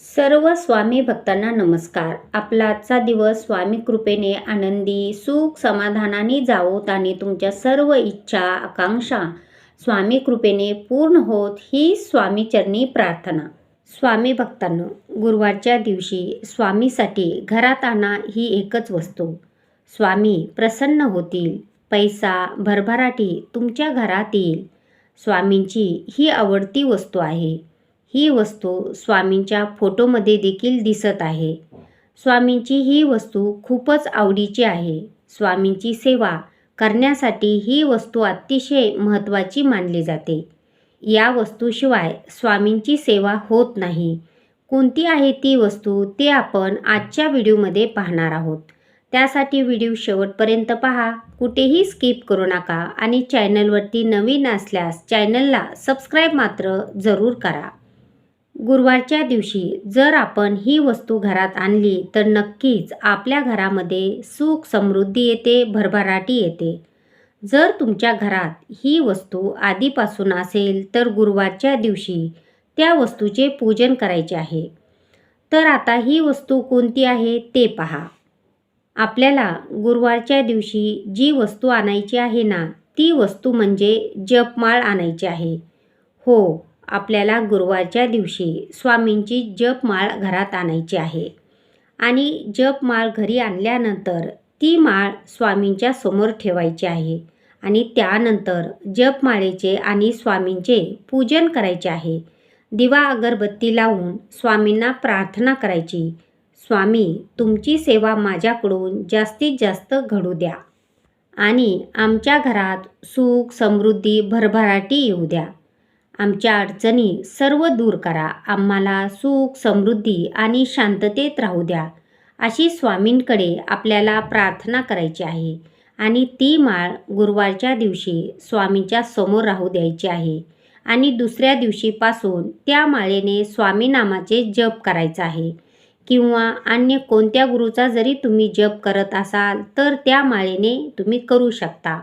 सर्व स्वामी भक्तांना नमस्कार. आपला आजचा दिवस स्वामी कृपेने आनंदी सुख समाधानाने जावोत आणि तुमच्या सर्व इच्छा आकांक्षा स्वामी कृपेने पूर्ण होत ही स्वामीचरणी प्रार्थना. स्वामी भक्तांना गुरुवारच्या दिवशी स्वामीसाठी घरात आणा ही एकच वस्तू. स्वामी प्रसन्न होतील. पैसा भरभराटी तुमच्या घरात येईल. स्वामींची ही आवडती वस्तू आहे. ही वस्तू स्वामींच्या फोटोमध्ये देखील दिसत आहे. स्वामींची ही वस्तू खूपच आवडीची आहे. स्वामींची सेवा करण्यासाठी ही वस्तू अतिशय महत्त्वाची मानली जाते. या वस्तूशिवाय स्वामींची सेवा होत नाही. कोणती आहे ती वस्तू ते आपण आजच्या व्हिडिओमध्ये पाहणार आहोत. त्यासाठी व्हिडिओ शेवटपर्यंत पहा. कुठेही स्किप करू नका आणि चॅनलवरती नवीन असल्यास चॅनलला सबस्क्राईब मात्र जरूर करा. गुरुवारच्या दिवशी जर आपण ही वस्तू घरात आणली तर नक्कीच आपल्या घरामध्ये सुख समृद्धी येते भरभराटी येते. जर तुमच्या घरात ही वस्तू आधीपासून असेल तर गुरुवारच्या दिवशी त्या वस्तूचे पूजन करायचे आहे. तर आता ही वस्तू कोणती आहे ते पहा. आपल्याला गुरुवारच्या दिवशी जी वस्तू आणायची आहे ना ती वस्तू म्हणजे जपमाळ आणायची आहे. हो आपल्याला गुरुवारच्या दिवशी स्वामींची जपमाळ घरात आणायची आहे. आणि जपमाळ घरी आणल्यानंतर ती माळ स्वामींच्या समोर ठेवायची आहे. आणि त्यानंतर जपमाळेचे आणि स्वामींचे पूजन करायचे आहे. दिवा अगरबत्ती लावून स्वामींना प्रार्थना करायची. स्वामी तुमची सेवा माझ्याकडून जास्तीत जास्त घडू द्या. आणि आमच्या घरात सुख समृद्धी भरभराटी येऊ द्या. आमच्या अडचणी सर्व दूर करा. आम्हाला सुख समृद्धी आणि शांततेत राहू द्या. अशी स्वामींकडे आपल्याला प्रार्थना करायची आहे आणि ती माळ गुरुवारच्या दिवशी स्वामींच्या समोर राहू द्यायची आहे आणि दुसऱ्या दिवशीपासून त्या माळेने स्वामी नामाचे जप करायचा आहे. किंवा अन्य कोणत्या गुरुचा जरी तुम्ही जप करत असाल तर त्या माळेने तुम्ही करू शकता.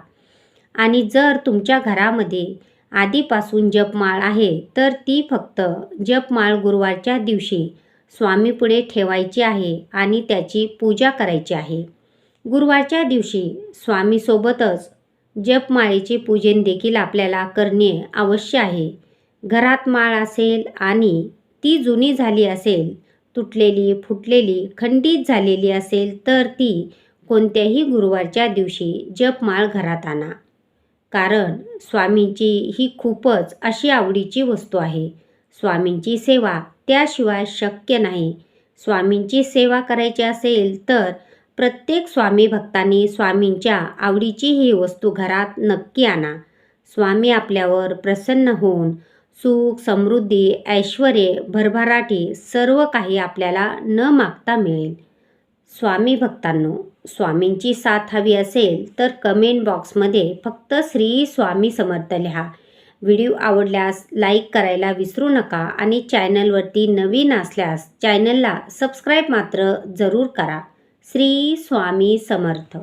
आणि जर तुमच्या घरामध्ये आधीपासून जपमाळ आहे तर ती फक्त जपमाळ गुरुवारच्या दिवशी स्वामीपुढे ठेवायची आहे आणि त्याची पूजा करायची आहे. गुरुवारच्या दिवशी स्वामीसोबतच जपमाळेचे पूजन देखील आपल्याला करणे अवश्य आहे. घरात माळ असेल आणि ती जुनी झाली असेल तुटलेली फुटलेली खंडित झालेली असेल तर ती कोणत्याही गुरुवारच्या दिवशी जपमाळ घरात आणा. कारण स्वामींची ही खूपच अशी आवडीची वस्तू आहे. स्वामींची सेवा त्याशिवाय शक्य नाही. स्वामींची सेवा करायची असेल तर प्रत्येक स्वामी भक्तांनी स्वामींच्या आवडीची ही वस्तू घरात नक्की आणा. स्वामी आपल्यावर प्रसन्न होऊन सुख समृद्धी ऐश्वर भरभराटी सर्व काही आपल्याला न मागता मिळेल. स्वामी भक्तांनो स्वामींची साथ हवी असेल तर कमेंट बॉक्समध्ये फक्त श्री स्वामी समर्थ लिहा. व्हिडिओ आवडल्यास लाईक करायला विसरू नका आणि चॅनलवरती नवीन असल्यास चॅनलला सबस्क्राईब मात्र जरूर करा. श्री स्वामी समर्थ.